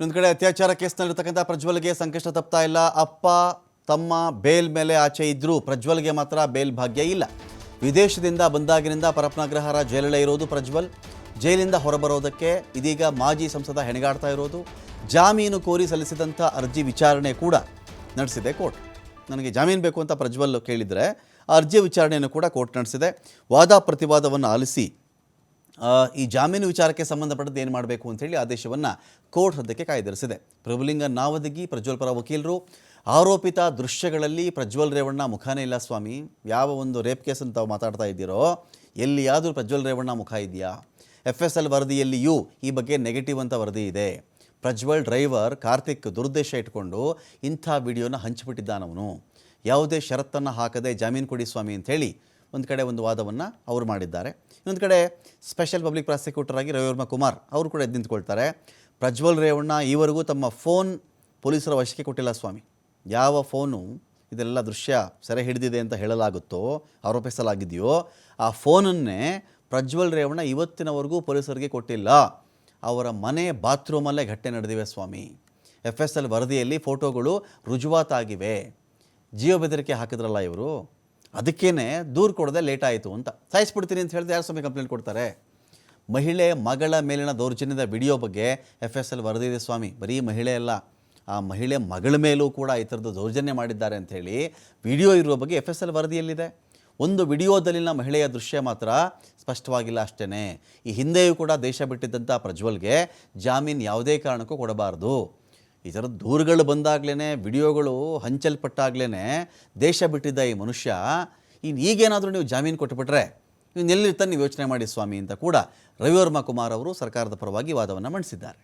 ಇನ್ನೊಂದು ಕಡೆ ಅತ್ಯಾಚಾರ ಕೇಸ್ನಲ್ಲಿರ್ತಕ್ಕಂಥ ಪ್ರಜ್ವಲ್ಗೆ ಸಂಕಷ್ಟ ತಪ್ತಾ ಇಲ್ಲ. ಅಪ್ಪ, ತಮ್ಮ ಬೇಲ್ ಮೇಲೆ ಆಚೆ ಇದ್ದರೂ ಪ್ರಜ್ವಲ್ಗೆ ಮಾತ್ರ ಬೇಲ್ ಭಾಗ್ಯ ಇಲ್ಲ. ವಿದೇಶದಿಂದ ಬಂದಾಗಿನಿಂದ ಪರಪ್ನಗ್ರಹರ ಜೈಲಲ್ಲೇ ಇರೋದು ಪ್ರಜ್ವಲ್. ಜೈಲಿಂದ ಹೊರಬರೋದಕ್ಕೆ ಇದೀಗ ಮಾಜಿ ಸಂಸದ ಹೆಣಗಾಡ್ತಾ ಇರೋದು. ಜಾಮೀನು ಕೋರಿ ಸಲ್ಲಿಸಿದಂಥ ಅರ್ಜಿ ವಿಚಾರಣೆ ಕೂಡ ನಡೆಸಿದೆ ಕೋರ್ಟ್. ನನಗೆ ಜಾಮೀನು ಬೇಕು ಅಂತ ಪ್ರಜ್ವಲ್ ಕೇಳಿದರೆ ಅರ್ಜಿ ವಿಚಾರಣೆಯನ್ನು ಕೂಡ ಕೋರ್ಟ್ ನಡೆಸಿದೆ. ವಾದ ಪ್ರತಿವಾದವನ್ನು ಆಲಿಸಿ ಈ ಜಾಮೀನು ವಿಚಾರಕ್ಕೆ ಸಂಬಂಧಪಟ್ಟದ್ದು ಏನು ಮಾಡಬೇಕು ಅಂತೇಳಿ ಆದೇಶವನ್ನು ಕೋರ್ಟ್ ಸದ್ಯಕ್ಕೆ ಕಾಯ್ದಿರಿಸಿದೆ. ಪ್ರಭುಲಿಂಗ ನಾವದಗಿ ಪ್ರಜ್ವಲ್ ಪರ ವಕೀಲರು, ಆರೋಪಿತ ದೃಶ್ಯಗಳಲ್ಲಿ ಪ್ರಜ್ವಲ್ ರೇವಣ್ಣ ಮುಖಾನೇ ಇಲ್ಲ ಸ್ವಾಮಿ. ಯಾವ ಒಂದು ರೇಪ್ ಕೇಸ್ ಅಂತ ತಾವು ಮಾತಾಡ್ತಾ ಇದ್ದೀರೋ, ಎಲ್ಲಿಯಾದರೂ ಪ್ರಜ್ವಲ್ ರೇವಣ್ಣ ಮುಖ ಇದೆಯಾ? ಎಫ್ ಎಸ್ ಎಲ್ ವರದಿಯಲ್ಲಿಯೂ ಈ ಬಗ್ಗೆ ನೆಗೆಟಿವ್ ಅಂತ ವರದಿ ಇದೆ. ಪ್ರಜ್ವಲ್ ಡ್ರೈವರ್ ಕಾರ್ತಿಕ್ ದುರುದ್ದೇಶ ಇಟ್ಕೊಂಡು ಇಂಥ ವಿಡಿಯೋನ ಹಂಚಿಬಿಟ್ಟಿದ್ದಾನವನು. ಯಾವುದೇ ಷರತ್ತನ್ನು ಹಾಕದೆ ಜಾಮೀನು ಕೊಡಿ ಸ್ವಾಮಿ ಅಂಥೇಳಿ ಒಂದು ಕಡೆ ಒಂದು ವಾದವನ್ನು ಅವರು ಮಾಡಿದ್ದಾರೆ. ಇನ್ನೊಂದು ಕಡೆ ಸ್ಪೆಷಲ್ ಪಬ್ಲಿಕ್ ಪ್ರಾಸಿಕ್ಯೂಟರ್ ಆಗಿ ರವಿವರ್ಮ ಕುಮಾರ್ ಅವರು ಕೂಡ ಎದ್ದು ನಿಂತ್ಕೊಳ್ತಾರೆ ಪ್ರಜ್ವಲ್ ರೇವಣ್ಣ ಈವರೆಗೂ ತಮ್ಮ ಫೋನ್ ಪೊಲೀಸರ ವಶಕ್ಕೆ ಕೊಟ್ಟಿಲ್ಲ ಸ್ವಾಮಿ. ಯಾವ ಫೋನು ಇದೆಲ್ಲ ದೃಶ್ಯ ಸೆರೆ ಹಿಡಿದಿದೆ ಅಂತ ಹೇಳಲಾಗುತ್ತೋ, ಆರೋಪಿಸಲಾಗಿದೆಯೋ, ಆ ಫೋನನ್ನೇ ಪ್ರಜ್ವಲ್ ರೇವಣ್ಣ ಇವತ್ತಿನವರೆಗೂ ಪೊಲೀಸರಿಗೆ ಕೊಟ್ಟಿಲ್ಲ. ಅವರ ಮನೆ ಬಾತ್ರೂಮಲ್ಲೇ ಘಟನೆ ನಡೆದಿವೆ ಸ್ವಾಮಿ. ಎಫ್ ಎಸ್ ಎಲ್ ವರದಿಯಲ್ಲಿ ಫೋಟೋಗಳು ರುಜುವಾತಾಗಿವೆ. ಜೀವ ಬೆದರಿಕೆ ಹಾಕಿದ್ರಲ್ಲ ಇವರು? ಅದಕ್ಕೇನೆ ದೂರು ಕೊಡದೆ ಲೇಟ್ ಆಯಿತು ಅಂತ. ಸಾಯಿಸ್ಬಿಡ್ತೀನಿ ಅಂತ ಹೇಳಿದ್ರೆ ಯಾರು ಸ್ವಾಮಿ ಕಂಪ್ಲೇಂಟ್ ಕೊಡ್ತಾರೆ? ಮಹಿಳೆ ಮಗಳ ಮೇಲಿನ ದೌರ್ಜನ್ಯದ ವಿಡಿಯೋ ಬಗ್ಗೆ ಎಫ್ ಎಸ್ ಎಲ್ ವರದಿದೆ ಸ್ವಾಮಿ. ಬರೀ ಮಹಿಳೆ ಅಲ್ಲ, ಆ ಮಹಿಳೆ ಮಗಳ ಮೇಲೂ ಕೂಡ ಈ ಥರದ್ದು ದೌರ್ಜನ್ಯ ಮಾಡಿದ್ದಾರೆ ಅಂಥೇಳಿ ವಿಡಿಯೋ ಇರುವ ಬಗ್ಗೆ ಎಫ್ ಎಸ್ ಎಲ್ ವರದಿಯಲ್ಲಿದೆ. ಒಂದು ವಿಡಿಯೋದಲ್ಲಿನ ಮಹಿಳೆಯ ದೃಶ್ಯ ಮಾತ್ರ ಸ್ಪಷ್ಟವಾಗಿಲ್ಲ ಅಷ್ಟೇ ಈ ಹಿಂದೆಯೂ ಕೂಡ ದೇಶ ಬಿಟ್ಟಿದ್ದಂಥ ಪ್ರಜ್ವಲ್ಗೆ ಜಾಮೀನು ಯಾವುದೇ ಕಾರಣಕ್ಕೂ ಕೊಡಬಾರ್ದು. ಈ ಥರದ ದೂರುಗಳು ಬಂದಾಗ್ಲೇ ವಿಡಿಯೋಗಳು ಹಂಚಲ್ಪಟ್ಟಾಗಲೇ ದೇಶ ಬಿಟ್ಟಿದ್ದ ಈ ಮನುಷ್ಯ ಇನ್ನು ಈಗೇನಾದರೂ ನೀವು ಜಾಮೀನು ಕೊಟ್ಟುಬಿಟ್ರೆ ಇನ್ನು ಎಲ್ಲಿರ್ತಾನೆ ನೀವು ಯೋಚನೆ ಮಾಡಿ ಸ್ವಾಮಿ ಅಂತ ಕೂಡ ರವಿವರ್ಮ ಕುಮಾರ್ ಅವರು ಸರ್ಕಾರದ ಪರವಾಗಿ ವಾದವನ್ನು ಮಂಡಿಸಿದ್ದಾರೆ.